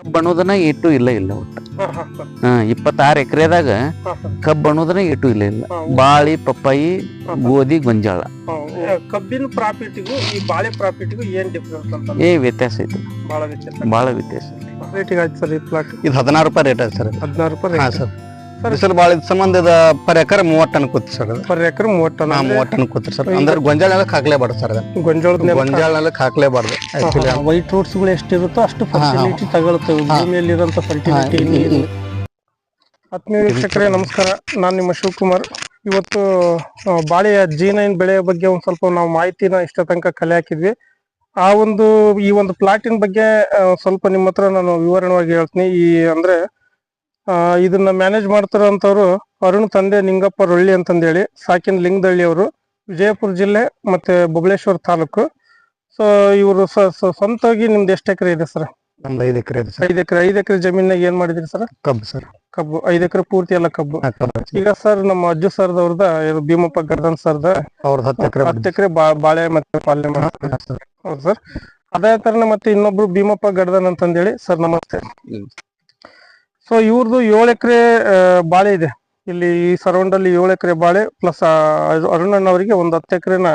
ಕಬ್ಬು ಅನ್ನೋದನ್ನ ಇಟ್ಟು ಇಲ್ಲ ಇಲ್ಲ ಒಟ್ಟು. ಹಾ ಇಪ್ಪತ್ತಾರು ಎಕರೆದಾಗ ಕಬ್ಬು ಅನ್ನೋದನ್ನ ಇಟ್ಟು ಇಲ್ಲ ಇಲ್ಲ. ಬಾಳಿ ಪಪ್ಪಾಯಿ ಗೋಧಿ ಗೊಂಜಾಳ. ಕಬ್ಬಿನ ಪ್ರಾಫಿಟ್ಗೂ ಈ ಬಾಳೆ ಪ್ರಾಫಿಟ್ಗೂ ಏನ್ ಡಿಫ್ರೆನ್ಸ್ ಅಂತ ಏ ವ್ಯತ್ಯಾಸ ಐತಿ. ಬಹಳ ವ್ಯತ್ಯಾಸ. ಬಾಳ ವ್ಯತ್ಯಾಸ ರೇಟಿಗೆ ಆಯ್ತು ಸರ್ ಈ ಪ್ಲಾಟ್ ಇದು ಹದಿನಾರು ರೂಪಾಯಿ ರೇಟ್ ಆಯ್ತು ಸರ್ ಹದಿನಾರು ರೂಪಾಯಿ ಹಾ ಸರ್. ಬಿಸಿಲು ಭಾಳ ಇದ್ ಸಂಬಂಧ ಇದು ಪರ್ ಎಕರೆ ಮೂವತ್ತು ಟನ್ ಕೂತ್ ಸರ್ ಅದು. ಪರ್ ಎಕರೆ ಮೂವತ್ತು ಟನ್ ಹಾ ಮೂವತ್ತು ಟನ್ ಕೂತ್ರಿ ಸರ್. ಅಂದ್ರೆ ಗೊಂಜಾಳ ನೆಲಕ್ಕೆ ಹಾಕ್ಲೇಬಾರ್ದು ಸರ್ ಅದು. ಗೊಂಜಾಳದ ಗೊಂಜಾಳ ನೆಲಕ್ಕೆ ಹಾಕ್ಲೇಬಾರ್ದು. ಆಕ್ಚುಲಿ ವೈಟ್ ರೂಟ್ಸ್ಗಳು ಎಷ್ಟಿರುತ್ತೋ ಅಷ್ಟು. ಫರ್ಟಿಲಿಟಿ ತಗೊಳ್ತೇವೆ. ಭೂಮಿಯಲ್ಲಿ ಇರುವಂತ ಫರ್ಟಿಲಿಟಿ ಆತ್ಮೀಯ ವೀಕ್ಷಕರೇ ನಮಸ್ಕಾರ. ನಾನು ನಿಮ್ಮ ಶಿವಕುಮಾರ್. ಇವತ್ತು ಬಾಳೆಯ ಜಿ ನೈನ್ ಬೆಳೆಯ ಬಗ್ಗೆ ಒಂದ್ ಸ್ವಲ್ಪ ನಾವು ಮಾಹಿತಿನ ಇಷ್ಟ ತನಕ ಕಲೆ ಹಾಕಿದ್ವಿ. ಆ ಒಂದು ಈ ಒಂದು ಪ್ಲಾಟಿನ ಬಗ್ಗೆ ಸ್ವಲ್ಪ ನಿಮ್ಮ ಹತ್ರ ನಾನು ವಿವರಣವಾಗಿ ಹೇಳ್ತೀನಿ. ಈ ಅಂದ್ರೆ ಇದನ್ನ ಮ್ಯಾನೇಜ್ ಮಾಡ್ತಾರಂತವ್ರು ಅರುಣ್ ತಂದೆ ನಿಂಗಪ್ಪ ರೊಳ್ಳಿ ಅಂತಂದೇಳಿ ಸಾಕಿನ ಲಿಂಗದಳ್ಳಿ ಅವರು ವಿಜಯಪುರ ಜಿಲ್ಲೆ ಮತ್ತೆ ಬಬಲೇಶ್ವರ ತಾಲೂಕು. ಸೊ ಇವರು ಸ್ವಂತವಾಗಿ ನಿಮ್ದು ಎಷ್ಟು ಎಕರೆ ಇದೆ ಸರ್? ನಮ್ದು ಐದು ಎಕರೆ ಇದೆ ಸರ್. ಐದು ಎಕರೆ ಐದು ಎಕರೆ ಜಮೀನಾಗ ಏನ್ ಮಾಡಿದ್ರಿ ಸರ್? ಕಬ್ಬು ಸರ್. ಕಬ್ಬು ಐದು ಎಕರೆ ಪೂರ್ತಿ ಎಲ್ಲ ಕಬ್ಬು. ಈಗ ಸರ್ ನಮ್ಮ ಅಜ್ಜು ಸರ್ ಅವ್ರದ ಭೀಮಪ್ಪ ಗರ್ದನ್ ಸರ್ ಅವ್ರದ್ದು ಹತ್ತು ಎಕರೆ ಹತ್ತು ಎಕರೆ ಬಾಳೆ ಮತ್ತೆ ಪಾಲ್ಯ ಮಾಡ್ತಾರೆ. ಹೌದು ಸರ್. ಅದೇ ತರನ ಮತ್ತೆ ಇನ್ನೊಬ್ರು ಭೀಮಪ್ಪ ಗರ್ದನ್ ಅಂತಂದೇಳಿ ಸರ್ ನಮಸ್ತೆ. ಸೊ ಇವ್ರದ್ದು ಏಳು ಎಕರೆ ಬಾಳೆ ಇದೆ. ಇಲ್ಲಿ ಈ ಸರೌಂಡ್ ಅಲ್ಲಿ ಏಳು ಎಕರೆ ಬಾಳೆ ಪ್ಲಸ್ ಅರುಣ್ ಅವರಿಗೆ ಒಂದು ಹತ್ತು ಎಕರೆನ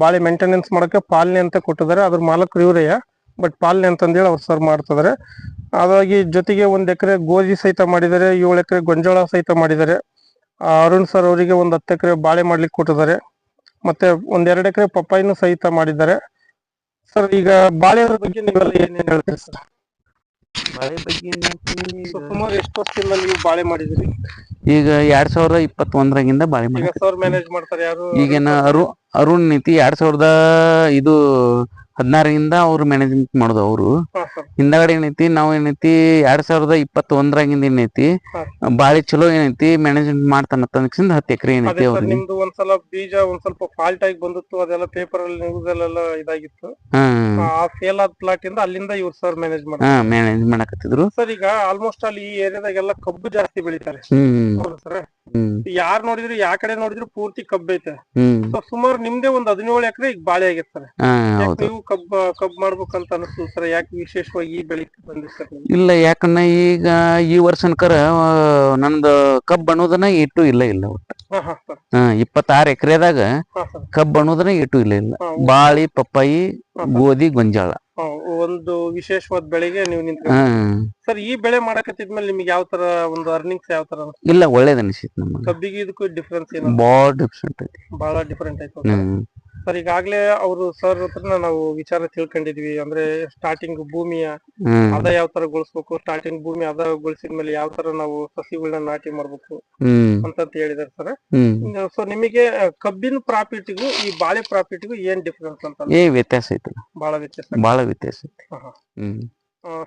ಬಾಳೆ ಮೇಂಟೆನೆನ್ಸ್ ಮಾಡಕ್ಕೆ ಪಾಲನೆ ಅಂತ ಕೊಟ್ಟಿದ್ದಾರೆ. ಅದ್ರ ಮಾಲಕರು ಇವರೆಯ ಬಟ್ ಪಾಲನೆ ಅಂತಂದೇಳಿ ಅವ್ರು ಸರ್ ಮಾಡ್ತಿದ್ದಾರೆ. ಹಾಗಾಗಿ ಜೊತೆಗೆ ಒಂದು ಎಕರೆ ಗೋಧಿ ಸಹಿತ ಮಾಡಿದ್ದಾರೆ, ಏಳು ಎಕರೆ ಗೊಂಜಾಳ ಸಹಿತ ಮಾಡಿದ್ದಾರೆ. ಅರುಣ್ ಸರ್ ಅವರಿಗೆ ಒಂದು ಹತ್ತು ಎಕರೆ ಬಾಳೆ ಮಾಡ್ಲಿಕ್ಕೆ ಕೊಟ್ಟಿದ್ದಾರೆ. ಮತ್ತೆ ಒಂದ್ ಎರಡು ಎಕರೆ ಪಪ್ಪಾಯಿನೂ ಸಹಿತ ಮಾಡಿದ್ದಾರೆ. ಸರ್ ಈಗ ಬಾಳೆ ಬಗ್ಗೆ ನೀವೆಲ್ಲ ಏನೇನು ಹೇಳ್ತೀರಿ ಸರ್ ಬಾಳೆ ಬಗ್ಗೆ? ಸುಮಾರು ಎಷ್ಟು ವರ್ಷದಿಂದ ನೀವು ಬಾಳೆ ಮಾಡಿದ್ರಿ. ಈಗ ಎರಡ್ ಸಾವಿರದ ಇಪ್ಪತ್ತೊಂದರಾಗಿಂದ ಬಾಳೆ ಈಗ ಮಾಡಿ ಸರ್ ಮ್ಯಾನೇಜ್ ಮಾಡ್ತಾರೆ ಯಾರು? ಈಗೇನ ಅರು ಅರುಣ್ ನೀತಿ ಎರಡ್ ಸಾವಿರದ ಇದು ಹದಿನಾರರಿಂದ ಅವ್ರು ಮ್ಯಾನೇಜ್ಮೆಂಟ್ ಮಾಡೋದು ಅವರು. ಹಿಂದಾಗಡೆ ಏನೈತಿ ನಾವು ಏನೈತಿ ಎರಡ್ ಸಾವಿರದ ಇಪ್ಪತ್ತೊಂದರಾಗಿಂದ ಏನೈತಿ ಬಾಳಿ ಚಲೋ ಏನೈತಿ ಮ್ಯಾನೇಜ್ಮೆಂಟ್ ಮಾಡ್ತಾನ ತಂದಕ್ಸಿಂದ ಹತ್ತು ಎಕರೆ ಏನೈತಿ ಅವ್ರಿಗೆ. ನಿಮ್ದು ಒಂದ್ಸಲ ಬೀಜ ಒಂದ್ ಸ್ವಲ್ಪ ಫಾಲ್ಟ್ ಆಗಿ ಬಂದಿತ್ತು ಅದೆಲ್ಲ ಪೇಪರ್ ಅಲ್ಲಿ ನ್ಯೂಸ್ ಅಲ್ಲೆಲ್ಲ ಇದಾಗಿತ್ತು ಆ ಫೇಲ್ ಆದ ಪ್ಲಾಟ್ ಇಂದ ಅಲ್ಲಿಂದ ಇವ್ರು ಸರ್ ಮ್ಯಾನೇಜ್ ಮಾಡ್ತಾರೆ. ಮ್ಯಾನೇಜ್ ಮಾಡಕತ್ತಿದ್ರು. ಸರ್ ಈಗ ಆಲ್ಮೋಸ್ಟ್ ಅಲ್ಲಿ ಈ ಏರಿಯಾದಾಗೆಲ್ಲ ಕಬ್ಬು ಜಾಸ್ತಿ ಬೆಳಿತಾರೆ. Hmm sir? ಯಾರ್ ನೋಡಿದ್ರು ಯಾ ಕಡೆ ನೋಡಿದ್ರು ಪೂರ್ತಿ ಕಬ್ಬು ಐತೆ. ಸೊ ಸುಮಾರು ನಿಮ್ದೇ ಒಂದ್ ಹದಿನೇಳು ಎಕರೆ ಈಗ ಬಾಳೆ ಆಗಿರ್ತಾರೆ ನೀವು ಕಬ್ಬ ಕಬ್ಬ್ ಮಾಡ್ಬೇಕಂತ ಅನಿಸ್ತು ಸರ್? ಯಾಕೆ ವಿಶೇಷವಾಗಿ ಈ ಬೆಳೆ ಬಂದಿರ್ತಾರೆ ಇಲ್ಲ ಯಾಕನ್ನ ಈಗ ಈ ವರ್ಷನಕರ ನಂದು ಕಬ್ಬು ಅನ್ನೋದನ್ನ ಇಟ್ಟು ಇಲ್ಲ ಇಲ್ಲ. ಒಟ್ಟು ಇಪ್ಪತ್ತಾರು ಎಕರೆದಾಗ ಕಬ್ಬು ಅನ್ನೋದನ್ನ ಇಟ್ಟು ಇಲ್ಲ ಇಲ್ಲ. ಬಾಳಿ ಪಪ್ಪಾಯಿ ಗೋಧಿ ಗೊಂಜಾಳ. ಒಂದು ವಿಶೇಷವಾದ ಬೆಳೆಗೆ ನೀವು ನಿಂತ ಸರ್ ಈ ಬೆಳೆ ಮಾಡಕತ್ತಿದ್ಮೇಲೆ ನಿಮ್ಗೆ ಯಾವ ತರ ಒಂದು ಅರ್ನಿಂಗ್ಸ್ ಯಾವ ತರ? ಇಲ್ಲ ಒಳ್ಳೇದ್ ಅನಿಸಿತ್ ನಮ್ಗೆ. ಕಬ್ಬಿಗೆ ಇದಕ್ಕೂ ಡಿಫ್ರೆನ್ಸ್ ಏನು ಬಹಳ ಡಿಫ್ರೆಂಟ್ ಐತಿ. ಬಹಳ ಡಿಫ್ರೆಂಟ್ ಐತಿ ಹ್ಮ್. ಸರ್ ಈಗಾಗ್ಲೇ ಅವರು ಸರ್ ಹತ್ರ ನಾವು ವಿಚಾರ ತಿಳ್ಕೊಂಡಿದ್ವಿ. ಅಂದ್ರೆ ಸ್ಟಾರ್ಟಿಂಗ್ ಭೂಮಿಯ ಅದ ಯಾವ ತರ ಗೊಳಿಸ್ಬೇಕು ಸ್ಟಾರ್ಟಿಂಗ್ ಭೂಮಿ ಅದ ಗೊಳಿಸಿದ್ಮೇಲೆ ಯಾವ ತರ ನಾವು ಸಸಿಗಳನ್ನ ನಾಟಿ ಮಾಡ್ಬೇಕು ಅಂತಂತ ಅಂತ ಹೇಳಿದಾರೆ ಸರ್. ಸೊ ನಿಮಗೆ ಕಬ್ಬಿನ ಪ್ರಾಫಿಟ್ಗೂ ಈ ಬಾಳೆ ಪ್ರಾಫಿಟ್ಗೂ ಏನ್ ಡಿಫ್ರೆನ್ಸ್ ಅಂತ ಏ ವ್ಯತ್ಯಾಸ ಐತಿ. ಬಹಳ ವ್ಯತ್ಯಾಸ ಬಾಳ ವ್ಯತ್ಯಾಸ ಐತಿ.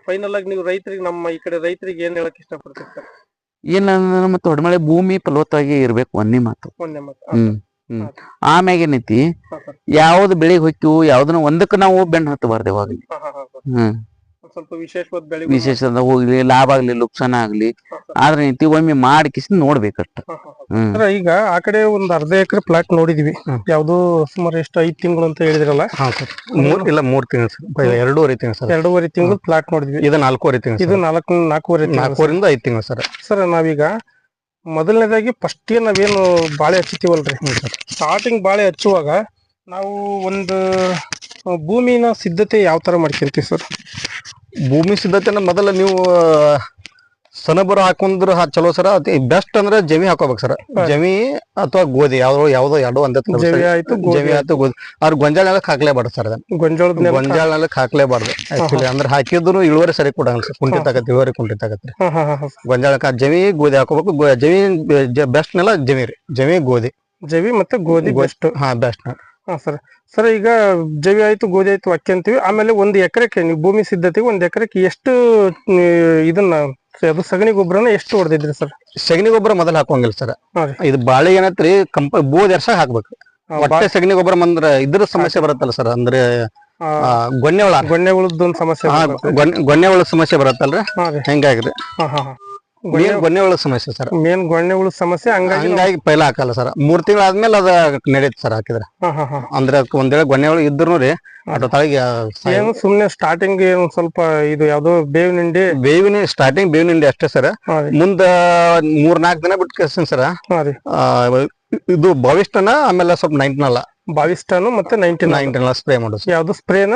ಫೈನಲ್ ಆಗಿ ನೀವು ರೈತರಿಗೆ ನಮ್ಮ ಈ ಕಡೆ ರೈತರಿಗೆ ಏನ್ ಹೇಳಕ್ ಇಷ್ಟಪಡ್ತೀರಿ ಸರ್? ಏನಂದ್ರ ಮತ್ತೆ ಹೊಡ್ಮಳೆ ಭೂಮಿ ಫಲವತ್ತಾಗಿ ಇರ್ಬೇಕು ಒಂದೇ ಮಾತು. ಒಂದೇ ಮಾತು. ಹ್ಮ್. ಹ್ಮ್. ಆಮ್ಯಾಗ ಏನೈತಿ. ಯಾವ್ದು ಬೆಳಿಗ್ ಹೊಕ್ಕಿವು ಯಾವ್ದನ್ನ ಒಂದಕ್ಕ ನಾವು ಬೆಣ್ಣ ಹತ್ತಬಾರ್ದು ಸರ್. ಹ್ಮ್. ಸ್ವಲ್ಪ ವಿಶೇಷವಾದ ಬೆಳೆ ವಿಶೇಷದ ಹೋಗ್ಲಿ ಲಾಭ ಆಗ್ಲಿ ಲುಕ್ಸಾನ ಆಗ್ಲಿ ಆದ್ರ ನೀತಿ ಒಮ್ಮೆ ಮಾಡಿ ಕಿಸಿಂದ ನೋಡ್ಬೇಕಷ್ಟ ಹ್ಮ್. ಈಗ ಆ ಕಡೆ ಒಂದ್ ಅರ್ಧ ಎಕರೆ ಪ್ಲಾಟ್ ನೋಡಿದ್ವಿ. ಯಾವ್ದು ಸುಮಾರು ಎಷ್ಟು ಐದ್ ತಿಂಗಳು ಅಂತ ಹೇಳಿದ್ರಲ್ಲ? ಹಾ ಸರ್. ಮೂರ್ ಇಲ್ಲ ಮೂರ್ ತಿಂಗಳು ಸರ್. ಎರಡೂವರೆ ತಿಂಗಳು ಸರ್. ಎರಡೂವರೆ ತಿಂಗಳು ಪ್ಲಾಟ್ ನೋಡಿದ್ವಿ. ಇದು ನಾಲ್ಕೂವರೆ ತಿಂಗಳು ಇದು ನಾಲ್ಕು ನಾಲ್ಕೂವರೆ ಐದ್ ಐದು ತಿಂಗಳು ಸರ್. ಸರ್ ನಾವೀಗ ಮೊದಲನೇದಾಗಿ ಫಸ್ಟ್ ನಾವೇನು ಬಾಳೆ ಹಚ್ಚಿತೀವಲ್ರಿ. ಸ್ಟಾರ್ಟಿಂಗ್ ಬಾಳೆ ಹಚ್ಚುವಾಗ ನಾವು ಒಂದು ಭೂಮಿನ ಸಿದ್ಧತೆ ಯಾವ ತರ ಮಾಡ್ಕೊಂತೀವಿ ಸರ್ ಭೂಮಿ ಸಿದ್ಧತೆನ ಮೊದಲ ನೀವು ಸನಬರ ಹಾಕೊಂಡ್ರ ಚಲೋ ಸರ್. ಅತಿ ಬೆಸ್ಟ್ ಅಂದ್ರೆ ಜಮಿ ಹಾಕೋಬೇಕು ಸರ್. ಜಮಿ ಅಥವಾ ಗೋಧಿ ಯಾವ್ದೋ ಯಾವ್ದೋ ಎರಡು ಒಂದೇ ಜವಿ ಆಯ್ತು ಗೋಧಿ ಜಮಿ ಆಯ್ತು ಗೋಧಿ. ಅವ್ರ ಗೊಂಜಾಳ ನೆಲಕ್ಕೆ ಹಾಕ್ಲೇಬಾರ್ದು ಸರ್ ಅದನ್ನ. ಗೊಂಜಾಳ ನೆಲಕ್ಕೆ ಹಾಕ್ಲೇಬಾರ್ದು ಆಕ್ಚುಲಿ ಅಂದ್ರೆ ಹಾಕಿದ್ರು ಇಳುವರಿ ಸರಿ ಕೊಡಂಗಿಲ್ಲ ಸರ್. ಕುಂಠಿತ ಆಗತ್ತೆ ಇಳುವರಿ ಕುಂಠಿತ ಆಗತ್ತೆ. ಗೊಂಜಾಳಕ್ಕ ಜಮಿ ಗೋಧಿ ಹಾಕೋಬೇಕು. ಜಮಿ ಬೆಸ್ಟ್ ನೆಲ ಜಮಿ ರೀ. ಜಮಿ ಗೋಧಿ. ಜವಿ ಮತ್ತೆ ಗೋಧಿ ಬೆಸ್ಟ್ ಹಾ ಬೆಸ್ಟ್ ಹಾ ಸರ್. ಸರ್ ಈಗ ಜವಿ ಆಯ್ತು ಗೋಧಿ ಆಯ್ತು ಅಕ್ಕಿ ಅಂತೀವಿ. ಆಮೇಲೆ ಒಂದು ಎಕರೆಕ್ಕೆ ನೀವು ಭೂಮಿ ಸಿದ್ಧತೆಗೆ ಒಂದು ಎಕರೆಕ್ಕೆ ಎಷ್ಟು ಇದನ್ನ ಅದು ಸಗಣಿ ಗೊಬ್ಬರನ ಎಷ್ಟು ಹೊಡೆದಿದ್ರಿ ಸರ್? ಸಗಣಿ ಗೊಬ್ಬರ ಮೊದಲು ಹಾಕೋಂಗಿಲ್ಲ ಸರ್. ಇದು ಬಾಳೆ ಏನತ್ರಿ ಕಂಪ ಬೋದ್ ಎರ್ಸ ಹಾಕ್ಬೇಕು. ಬಾಳೆ ಒಟ್ಟೆ ಸಗಣಿ ಗೊಬ್ಬರ ಬಂದ್ರ ಇದ್ರ ಸಮಸ್ಯೆ ಬರುತ್ತಲ್ಲ ಸರ್. ಅಂದ್ರೆ ಆ, ಗೊನ್ನೆ ಉಳಿದೊಂದು ಸಮಸ್ಯೆ ಹಾ, ಬರ್ತೈತೆ. ಗೊನ್ನೆ- ಗೊನ್ನೆ ಒಳ ಸಮಸ್ಯೆ ಬರುತ್ತಲ್ರಿ? ಹೆಂಗಾಗ್ರಿ? ಹಾ ಹಾ. ಮೇನ್ ಗೊನೆ ಒಳಗ ಸಮಸ್ಯೆ ಸರ್. ಮೇನ್ ಉಳು ಸಮಸ್ಯೆ ಹಂಗಾಗಿ ಹಂಗಾಗಿ ಪೈಲ ಹಾಕಲ್ಲ ಸರ್. ಮೂರ್ ತಿಂಗಳ ಆದ್ಮೇಲೆ ಅದ ನಡೆಯುತ್ತೆ ಸರ್ ಹಾಕಿದ್ರೆ. ಅಂದ್ರೆ ಅದಕ್ಕೆ ಒಂದ್ ವೇಳೆ ಗೊನೆ ಒಳಗೆ ಇದ್ರು ರೀ ಅದ್ರ ತಳಗೆ ಏನು ಸುಮ್ನೆ ಸ್ಟಾರ್ಟಿಂಗ್ ಏನು ಸ್ವಲ್ಪ ಇದು ಯಾವ್ದೋ ಬೇವಿನಿಂಡಿ ಬೇವಿನ ಸ್ಟಾರ್ಟಿಂಗ್ ಬೇವಿನ ಹಿಂಡಿ ಅಷ್ಟೇ ಸರ್. ಮುಂದ ಮೂರ್ ನಾಲ್ಕು ದಿನ ಬಿಟ್ಟು ಕೇಳ್ತೀನಿ ಸರ್ ಇದು ಭವಿಷ್ಯನ ಆಮೇಲೆ ಸ್ವಲ್ಪ ನೈನ್ಟೀನ್ ಬಾವಿಸ್ಟಾನು ಮತ್ತೆ ನೈನ್ಟಿ ಸ್ಪ್ರೇ ಮಾಡೋದು ಯಾವ್ದು ಸ್ಪ್ರೇನ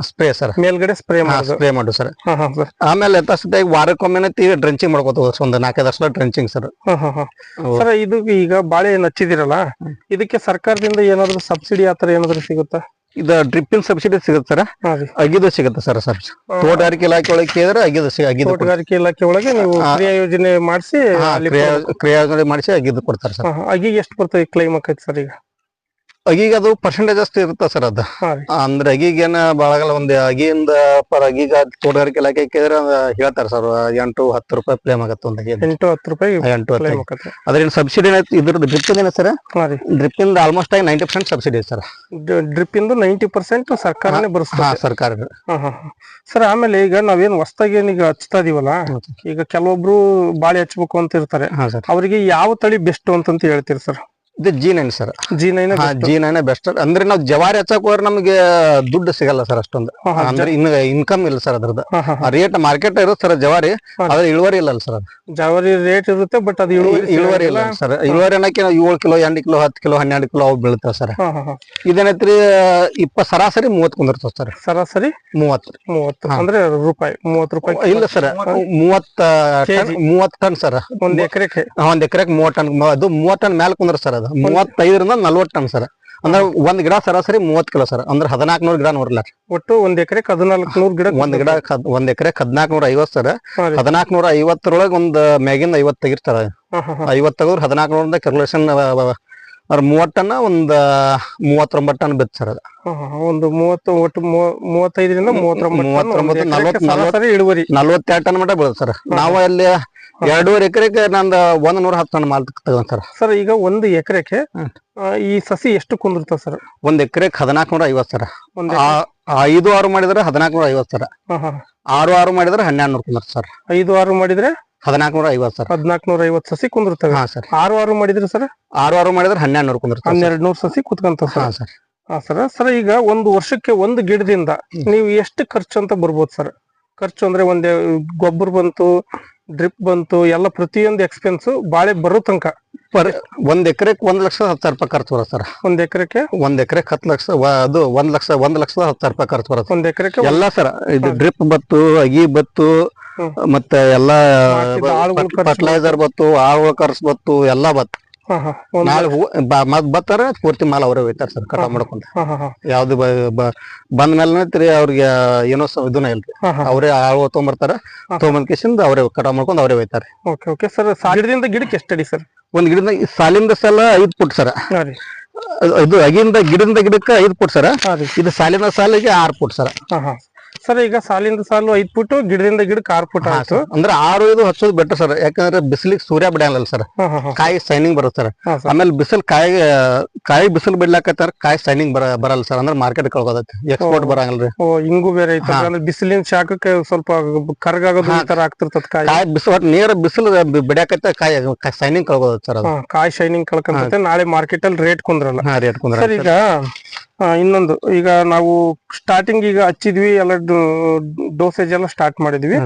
ಸ್ಪ್ರೇ ಸರ್. ಮೇಲ್ಗಡೆ ಸ್ಪ್ರೇ ಮಾಡೋದು. ಸ್ಪ್ರೇ ಮಾಡೋದು ಸರ್. ಹಾ ಹಾ ಸರ್. ಆಮೇಲೆ ಯಥಾಸ್ಥಿತಿಯಾಗಿ ವಾರಕ್ಕೊಮ್ಮೆ ಡ್ರೆಂಚಿಂಗ್ ಮಾಡ್ಕೋತ ಒಂದು ನಾಲ್ಕೈದು ವರ್ಷ ಡ್ರೆಂಚಿಂಗ್ ಸರ್. ಹಾ ಹಾ ಹಾ. ಸರ್ ಇದು ಈಗ ಬಾಳೆ ನಚ್ಚಿದಿರಲ್ಲ ಹಚ್ಚಿದಿರಲ್ಲ ಇದಕ್ಕೆ ಸರ್ಕಾರದಿಂದ ಏನಾದ್ರು ಸಬ್ಸಿಡಿ ಆತರ ಏನಾದ್ರು ಸಿಗುತ್ತಾ? ಇದ ಡ್ರಿಪ್ಪಿನ ಸಬ್ಸಿಡಿ ಸಿಗುತ್ತೆ ಸರ್. ಹಾ ರೀ. ಅಗಿದು ಸಿಗುತ್ತೆ ಸರ್ ಸರ್. ತೋಟಗಾರಿಕೆ ಇಲಾಖೆ ಒಳಗೆ ಕೇಳಿದ್ರೆ ಅಗಿದು ಸಿ- ಅಗಿದು. ತೋಟಗಾರಿಕೆ ಇಲಾಖೆ ಒಳಗೆ ನೀವು. ಕ್ರಿಯಾ ಯೋಜನೆ ಮಾಡಿಸಿ ಹಾ, ಅಲ್ಲಿ ಕ್ರಿಯಾ ಕ್ರಿಯಾ ಯೋಜನೆ ಮಾಡಿಸಿ ಅಗಿದು ಕೊಡ್ತಾರೆ ಸರ್. ಅಗಿಗೆ ಎಷ್ಟು ಬರ್ತದೆ ಕ್ಲೈಮ್ ಆಕೈತೆ ಸರ್ ಈಗ? ಅಗೀಗ ಅದು ಪರ್ಸೆಂಟೇಜ್ ಅಷ್ಟು ಇರುತ್ತೆ ಸರ್ ಅದು? ಅಂದ್ರೆ ಅಗಿಗೇನ ಬಾಳಗಲ್ಲ ಒಂದ್ ಅಗಿಯಿಂದ ಪರ್ ಅಗೀಗ ತೋಟಗಾರಿಕೆ ಇಲಾಖೆ ಕೇಳಿದ್ರೆ ಹೇಳ್ತಾರೆ ಸರ್ ಎಂಟು ಹತ್ತು ರೂಪಾಯಿ ಪ್ಲೇಮ್ ಆಗತ್ತೆ ಒಂದು ಅಗಿ ಎಂಟು ಹತ್ತು ರೂಪಾಯಿ ಎಂಟು ಹತ್ತು ಆಕೈತಿ ಸಬ್ಸಿಡಿ ಇದ್ರದ್ದು ಡ್ರಿಪ್ ಏನ ಸರ್? ಡ್ರಿಪ್ ಇಂದ ಆಲ್ಮೋಸ್ಟ್ ಆಗಿ ninety percent subsidy sir. Drip ಇಂದ ನೈಂಟಿ ಪರ್ಸೆಂಟ್ ಸರ್ಕಾರನೇ ಹಾ ಭರಿಸ್ತದೆ ಸರ್ಕಾರ ಸರ್. ಆಮೇಲೆ ಈಗ ನಾವೇನು ಹೊಸದಾಗಿ ಏನೀಗ ಹಚ್ತಾ ಇದೀವಲ್ಲ ಈಗ ಕೆಲವೊಬ್ರು ಬಾಳೆ ಹಚ್ಬೇಕು ಅಂತ ಇರ್ತಾರೆ. ಅವರಿಗೆ ಯಾವ ತಳಿ ಬೆಸ್ಟ್ ಅಂತಂತ ಹೇಳ್ತೀರಿ ಸರ್? ಇದು G nine sir G nine ಹಾ ಜಿ ನೈನ್ ಬೆಸ್ಟ್ ಅಂದ್ರೆ ನಾವು ಜವಾರಿ ಹಚ್ಚಕ್ ಹೋದ್ರೆ ನಮಗೆ ದುಡ್ಡು ಸಿಗಲ್ಲ ಸರ್ ಅಷ್ಟೊಂದು. ಅಂದ್ರೆ ಇನ್ನು ಇನ್ಕಮ್ ಇಲ್ಲ ಸರ್ ಅದ್ರದ್ದು. ರೇಟ್ ಮಾರ್ಕೆಟ್ ಇರುತ್ತೆ ಸರ್ ಜವಾರಿ ಅದ್ರ ಆದ್ರೆ ಇಳುವರಿ ಇಲ್ಲ ಸರ್ ಅದು. ಜವಾರಿ ರೇಟ್ ಇರುತ್ತೆ ಬಟ್ ಅದು ಇಳುವರಿ ಇಳುವರಿ ಇಲ್ಲ ಸರ್ ಇಳುವರಿ ಅನ್ನಕ್ಕೆ ಏಳು ಕಿಲೋ ಎಂಟು ಕಿಲೋ ಹತ್ತು ಕಿಲೋ ಹನ್ನೆರಡು ಕಿಲೋ ಅವು ಬೀಳ್ತಾವ ಸರ್ ಇದೇನೈತ್ರಿ ಇಪ್ಪ ಸರಾಸರಿ ಮೂವತ್ ಕುಂದಿರ್ತಾವ ಸರ್ ಸರಾಸರಿ ಮೂವತ್ತು. ಮೂವತ್ತು. ಅಂದ್ರೆ ರೂಪಾಯಿ ಮೂವತ್ತು ರೂಪಾಯಿ ಇಲ್ಲ ಸರ್ ಮೂವತ್ತ. ಮೂವತ್ ಟನ್ ಸರ್ ಒಂದ್ ಎಕರೆಗೆ. ಒಂದ್ ಎಕರೆಗೆ ಮೂವತ್ ಟನ್ ಅದು ಮೂವತ್ ಟನ್ ಮೇಲೆ ಕುಂದ್ರ ಸರ್ ಅದು. ಮೂವತ್ತೈದರಿಂದ ನಲ್ವತ್ತು ಟನ್ ಸರ್. ಅಂದ್ರೆ ಒಂದ್ ಗಿಡ ಸರಾಸರಿ ಮೂವತ್ ಕಿಲೋ ಸರ್. ಅಂದ್ರೆ ಹದಿನಾಲ್ಕನೂರು ಗಿಡ ನೋಡ್ಲ ಒಟ್ಟು ಒಂದ್ ಎಕರೆ ಹದಿನಾಲ್ಕು ನೂರು ಗಿಡ ಒಂದ್ ಗಿಡ ಒಂದ್ ಎಕರೆ ಹದಿನಾಲ್ಕನೂರ ಐವತ್ ಸರ್. ಹದಿನಾಲ್ಕು ನೂರ ಐವತ್ತರೊಳಗ್ ಒಂದ್ ಮ್ಯಾಗಿಂದ ಐವತ್ ತೆಗಿರ್ತಾರ ಐವತ್ ತೆಗೆದ್ರೆ ಹದಿನಾಲ್ಕನೂರಿಂದ ಕ್ಯಾಲ್ಕುಲೇಷನ್ ಅವ್ರ ಟನ್ ಒಂದ್ ಮೂವತ್ತೊಂಬತ್ತು ಟನ್ ಬಿತ್ತು ಸರ್ ಅದು. ಒಂದು ಮೂವತ್ತು ಒಟ್ಟು ಮೂವ- ಮೂವತ್ತೈದರಿಂದ ಮೂವತ್ತೊಂಬತ್ತು ನಲ್ವತ್ತೆರಡು ಟನ್ ಮಟ್ಟ ಬೀಳುತ್ತೆ ಸರ್. ನಾವು ಅಲ್ಲಿ ಎರಡೂವರೆ ಎಕರೆಗೆ ನಂದು ಒಂದ್ ನೂರ ಹತ್ತು ಟನ್ ಮಾಲ್ ತಗೊಂತಾರ. ಸರ್ ಸರ್ ಈಗ ಒಂದು ಎಕರೆಗೆ ಈ ಸಸಿ ಎಷ್ಟು ಕುಂದಿರ್ತಾವ ಸರ್? ಒಂದ್ ಎಕರೆಗೆ ಹದಿನಾಲ್ಕನೂರ ಐವತ್ ಸರ್. ಒಂದ್ ಆ- ಐದು ಆರು ಮಾಡಿದ್ರೆ ಹದಿನಾಲ್ಕನೂರ ಐವತ್ ಸರ್. ಹಾ ಹಾ ಆರು ಆರು ಮಾಡಿದ್ರೆ ಹನ್ನೆರಡು ನೂರ ಕುಂದ್ರ ಸರ್. ಐದು ಆರು ಮಾಡಿದ್ರೆ ಹದಿನಾಲ್ಕನೂರ ಐವತ್ ಸರ್. ಹದಿನಾಲ್ಕು ನೂರ ಐವತ್ತು ಸಸಿ ಕುಂದಿರ್ತವೆ ಹಾ ಸರ್. ಆರು ಆರು ಮಾಡಿದ್ರೆ ಸರ್? ಆರು ಆರು ಮಾಡಿದ್ರೆ ಹನ್ನೆರಡು ನೂರ ಕುಂದ್ರ ಹನ್ನೆರಡು ನೂರು ಸಸಿ ಕುತ್ಕೊಂತ ಹಾ ಸರ್. ಸರ್ ಹಾ ಸರ್. ಸರ್ ಈಗ ಒಂದು ವರ್ಷಕ್ಕೆ ಒಂದು ಗಿಡದಿಂದ ನೀವು ಎಷ್ಟು ಖರ್ಚು ಅಂತ ಬರ್ಬೋದು ಸರ್? ಖರ್ಚು ಅಂದ್ರೆ ಒಂದೇ ಗೊಬ್ಬರ ಬಂತು ಡ್ರಿಪ್ ಬಂತು ಎಲ್ಲ ಪ್ರತಿಯೊಂದು ಎಕ್ಸ್ಪೆನ್ಸ್ ಬಾಳೆ ಬರೋ ತನಕ. ಪರ್ ಒಂದ್ ಎಕರೆಕ್ ಒಂದ್ ಲಕ್ಷ ಹತ್ತು ರೂಪಾಯಿ ಖರ್ಚು ಬರುತ್ತೆ ಸರ್. ಒಂದ್ ಎಕರೆಗೆ ಒಂದ್ ಎಕರೆಕ್ ಹತ್ತು ಲಕ್ಷ ವ- ಅದು ಒಂದ್ ಲಕ್ಷ ಒಂದ್ ಲಕ್ಷದ ಹತ್ತು ರೂಪಾಯಿ ಖರ್ಚು ಬರುತ್ತೆ. ಒಂದ್ ಎಕರೆಗೆ ಎಲ್ಲ ಸರ್ ಇದು ಡ್ರಿಪ್ ಬತ್ತು ಅಗಿ ಬತ್ತು ಹ್ಮ್. ಮತ್ತೆ ಎಲ್ಲಾ ಮಾಡ್ತಿದ್ದ ಆಳುಗಳ ಖರ್ಚು ಫರ್ಟಿಲೈಸರ್ ಬತ್ತು ಆಳುಗಳ ಖರ್ಚು ಬತ್ತು ಎಲ್ಲಾ ಬತ್ತು ನಾಳೆ ಮತ್ ಬತ್ತಾರ ಪೂರ್ತಿ ಮಾಲ್ ಅವರೇ ಒಯ್ತಾರ ಸರ್ ಕಟಾವ್ ಮಾಡ್ಕೊಂಡ್ ಹಾ ಹಾ ಹಾ. ಯಾವ್ದು ಬಂದ ಮೇಲೆ ಅವ್ರಿಗೆ ಏನೋ ಇದನ್ನ ಇಲ್ರಿ ಅವ್ರೆ ಆಳು ತೊಗೊಂಬರ್ತಾರ. ತೊಗೊಂಬಂದ್ ಕಿಸಿಂದ ಅವರೇ ಕಟಾವ್ ಮಾಡ್ಕೊಂಡ್ ಅವ್ರೆ ಒಯ್ತಾರೆ. Okay okay. ಸರ್ ಗಿಡದಿಂದ ಗಿಡಕ್ಕೆ ಎಷ್ಟು ಅಡಿ ಸರ್? ಒಂದ್ ಗಿಡದ ಸಾಲಿಂದ ಸಾಲ ಐದ್ ಫುಟ್ ಸರ್. ಇದು ಅಗಿಂದ ಗಿಡದಿಂದ ಗಿಡಕ್ಕೆ ಐದ್ ಫುಟ್ ಸರ್. ಇದು ಸಾಲಿನ ಸಾಲಿಗೆ ಆರ್ ಫುಟ್ ಸರ್. ಹಾ ಹಾ. ಸರ್ ಈಗ ಸಾಲಿಂದ ಸಾಲು ಐದ್ ಫುಟ್ ಗಿಡದಿಂದ ಗಿಡಕ್ಕೆ ಆರು ಫುಟ್ ಆಯ್ತು. ಅಂದ್ರೆ ಆರು ಇದು ಹಚ್ಚೋದು ಬೆಟರ್ ಸರ್. ಯಾಕಂದ್ರೆ ಬಿಸಿಲಿಗೆ ಸೂರ್ಯ ಬಿಡಲ್ಲ ಸರ್. ಕಾಯಿ ಸೈನಿಂಗ್ ಬರುತ್ತೆ ಸರ್. ಆಮೇಲೆ ಬಿಸಿಲು ಕಾಯಿ ಕಾಯಿ ಬಿಸಿಲು ಬಿಡ್ಲಾಕತ್ತಾರ ಕಾಯಿ ಸೈನಿಂಗ್ ಬರ ಬರಲ್ಲ ಸರ್. ಅಂದ್ರೆ ಮಾರ್ಕೆಟ್ ಕಳ್ಕೋದೈತಿ ಎಕ್ಸ್ಪೋರ್ಟ್ ಬರಂಗಲ್ರಿ. ಓ ಹಿಂಗೂ ಬೇರೆ ಐತೆ. ಅಂದ್ರೆ ಬಿಸಿಲಿನ ಶಾಖಕ್ಕೆ ಸ್ವಲ್ಪ ಕರ್ಗಾಗೋದು ಈ ತರ ಆಗ್ತಿರ್ತದ ಕಾಯಿ. ಕಾಯಿ ಬಿಸಿಲು ನೇರ ಬಿಸಿಲು ಬಿಡ್ಯಾಕತ್ತ ಕಾಯಿ ಸೈನಿಂಗ್ ಕಳ್ಕೋದೈತಿ ಸರ್ ಕಾಯಿ ಶೈನಿಂಗ್ ಕಳ್ಕೊಂತತೆ. ನಾಳೆ ಮಾರ್ಕೆಟ್ ಅಲ್ಲಿ ರೇಟ್ ಕುಂದ್ರಲ್ಲ. ರೇಟ್ ಕುಂದ್ರ ಸರ್ ಈಗ ಇನ್ನೊಂದು. ಈಗ ನಾವು ಸ್ಟಾರ್ಟಿಂಗ್ ಈಗ ಹಚ್ಚಿದ್ವಿ ಎಲ್ಲ ಡೋಸೇಜ್ ಎಲ್ಲ ಸ್ಟಾರ್ಟ್ ಮಾಡಿದ್ವಿ.